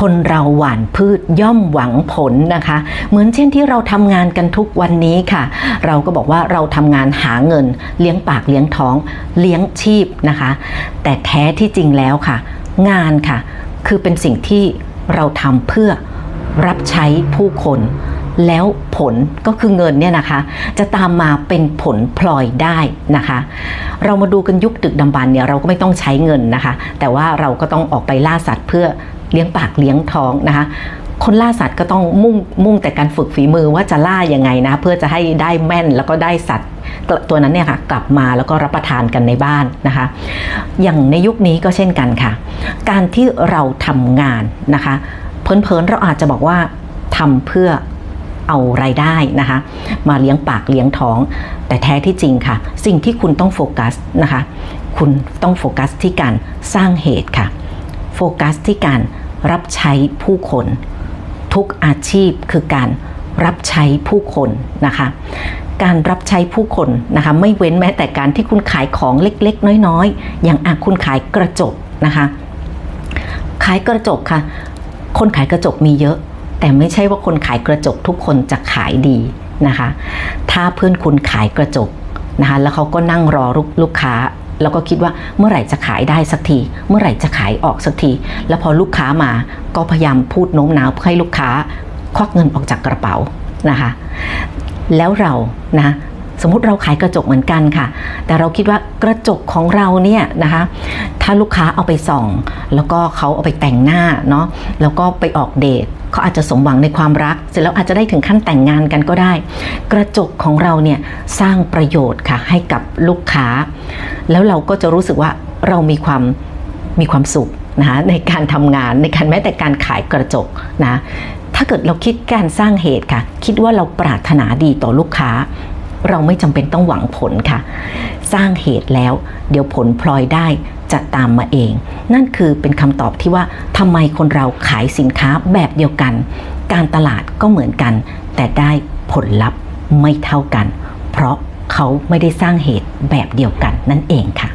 คนเราหว่านพืชย่อมหวังผลนะคะ เหมือนเช่นที่เราทำงานกันทุกวันนี้ค่ะ เราก็บอกว่าเราทำงานหาเงิน เลี้ยงปากเลี้ยงท้อง เลี้ยงชีพนะคะ แต่แท้ที่จริงแล้วค่ะ งานค่ะ คือเป็นสิ่งที่เราทำเพื่อรับใช้ผู้คน แล้วผลก็คือเงินเนี่ยนะคะ จะตามมาเป็นผลพลอยได้นะคะ เรามาดูกันยุคดึกดำบรรเนี่ยเราก็ไม่ต้องใช้เงินนะคะ แต่ว่าเราก็ต้องออกไปล่าสัตว์เพื่อเลี้ยงปากเลี้ยงท้องนะคะคนล่าสัตว์ก็ต้องมุ่งมุ่งแต่การฝึกฝีมือว่าจะล่ายังไงนะ เพื่อจะให้ได้แม่นแล้วก็ได้สัตว์ตัวตัวนั้นเนี่ยค่ะกลับมาแล้วก็รับประทานกันในบ้านนะคะ อย่างในยุคนี้ก็เช่นกันค่ะ การที่เราทำงานนะคะ เพลินๆเราอาจจะบอกว่าทำเพื่อ เอารายได้นะคะ มาเลี้ยงปากเลี้ยงท้อง แต่แท้ที่จริงค่ะ สิ่งที่คุณต้องโฟกัสนะคะ คุณต้องโฟกัสที่การสร้างเหตุค่ะ โฟกัสที่การรับใช้ผู้คน ทุกอาชีพคือการรับใช้ผู้คนนะคะการรับใช้ผู้คนนะคะไม่เว้นแม้แต่การที่คุณขายของเล็กๆ น้อยๆ อย่างอาคุณขายกระจกนะคะ ขายกระจกค่ะ คนขายกระจกมีเยอะ แต่ไม่ใช่ว่าคนขายกระจกทุกคนจะขายดีนะคะ ถ้าเพื่อนคุณขายกระจกนะคะ แล้วเขาก็นั่งรอลูกลูกค้า แล้วก็คิดว่าเมื่อไหร่จะขายได้สักที เมื่อไหร่จะขายออกสักที แล้วพอลูกค้ามาก็พยายามพูดโน้มน้าวเพื่อให้ลูกค้าควักเงินออกจากกระเป๋านะคะ แล้วเรานะสมมติเราขายกระจกเหมือนกันค่ะ แต่เราคิดว่ากระจกของเราเนี่ยนะคะ ถ้าลูกค้าเอาไปส่อง แล้วก็เขาเอาไปแต่งหน้าเนาะ แล้วก็ไปออกเดท เขาอาจจะสมหวังในความรัก เสร็จแล้วอาจจะได้ถึงขั้นแต่งงานกันก็ได้ กระจกของเราเนี่ยสร้างประโยชน์ค่ะให้กับลูกค้า แล้วเราก็จะรู้สึกว่าเรามีความมีความสุขนะคะในการทำงานในการแม้แต่การขายกระจกนะถ้าเกิดเราคิดการสร้างเหตุค่ะ คิดว่าเราปรารถนาดีต่อลูกค้า เราไม่จำเป็นต้องหวังผลค่ะ สร้างเหตุแล้ว เดี๋ยวผลพลอยได้ จะตามมาเอง นั่นคือเป็นคำตอบที่ว่าทำไมคนเราขายสินค้าแบบเดียวกัน การตลาดก็เหมือนกัน แต่ได้ผลลัพธ์ไม่เท่ากัน เพราะเขาไม่ได้สร้างเหตุแบบเดียวกันนั่นเองค่ะ